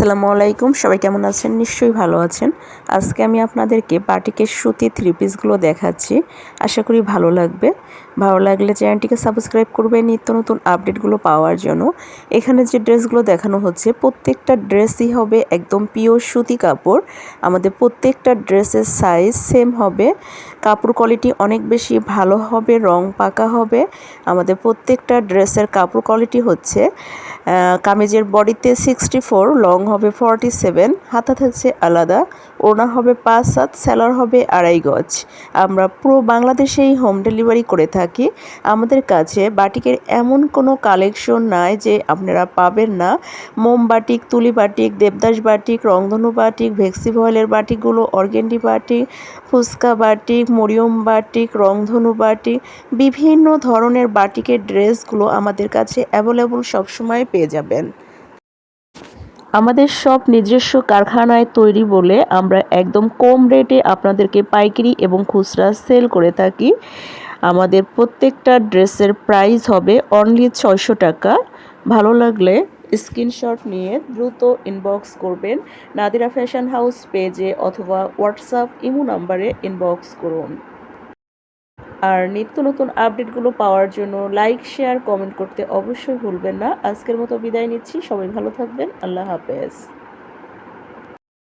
আসসালামু আলাইকুম। সবাই কেমন আছেন? নিশ্চয়ই ভালো আছেন। আজকে আমি আপনাদেরকে বাটিকের সুতি থ্রি পিসগুলো দেখাচ্ছি। আশা করি ভালো লাগবে। ভালো লাগলে চ্যানেলটিকে সাবস্ক্রাইব করবে নিত্য নতুন আপডেটগুলো পাওয়ার জন্য। এখানে যে ড্রেসগুলো দেখানো হচ্ছে, প্রত্যেকটা ড্রেসই হবে একদম পিওর সুতি কাপড়। আমাদের প্রত্যেকটা ড্রেসের সাইজ সেম হবে। কাপড় কোয়ালিটি অনেক বেশি ভালো হবে, রং পাকা হবে। আমাদের প্রত্যেকটা ড্রেসের কাপড় কোয়ালিটি হচ্ছে কামিজের বডিতে সিক্সটি ফোর লং হবে ফর্টি সেভেন হাতা থাকছে আলাদা। ওনা হবে পাঁচ সাত স্যালার হবে আড়াই গজ। আমরা পুরো বাংলাদেশেই হোম ডেলিভারি করে থাকি। আমাদের কাছে বাটিকের এমন কোনো কালেকশন নাই যে আপনারা পাবেন না। মোম বাটিক, তুলি বাটিক, দেবদাস বাটিক, রংধনু বাটিক, ভেক্সি ভয়েলের বাটিকগুলো, organdy batik, fuchka batik, Mariam batik, রংধনু বাটিক, বিভিন্ন ধরনের বাটিকের ড্রেসগুলো আমাদের কাছে অ্যাভেলেবল সবসময় পেয়ে যাবেন। আমাদের সব নিজস্ব কারখানায় তৈরি বলে আমরা একদম কম রেটে আপনাদেরকে পাইকারি এবং খুচরা সেল করে থাকি। আমাদের প্রত্যেকটা ড্রেসের প্রাইস হবে অনলি ছয়শো টাকা। ভালো লাগলে স্ক্রিনশট নিয়ে দ্রুত ইনবক্স করবেন। নাদিরা ফ্যাশন হাউস পেজে অথবা হোয়াটসঅ্যাপ ইমো নাম্বারে ইনবক্স করুন। আর নিত্য নতুন আপডেটগুলো পাওয়ার জন্য লাইক শেয়ার কমেন্ট করতে অবশ্যই ভুলবেন না। আজকের মতো বিদায় নিচ্ছি। সবাই ভালো থাকবেন। আল্লাহ হাফেজ।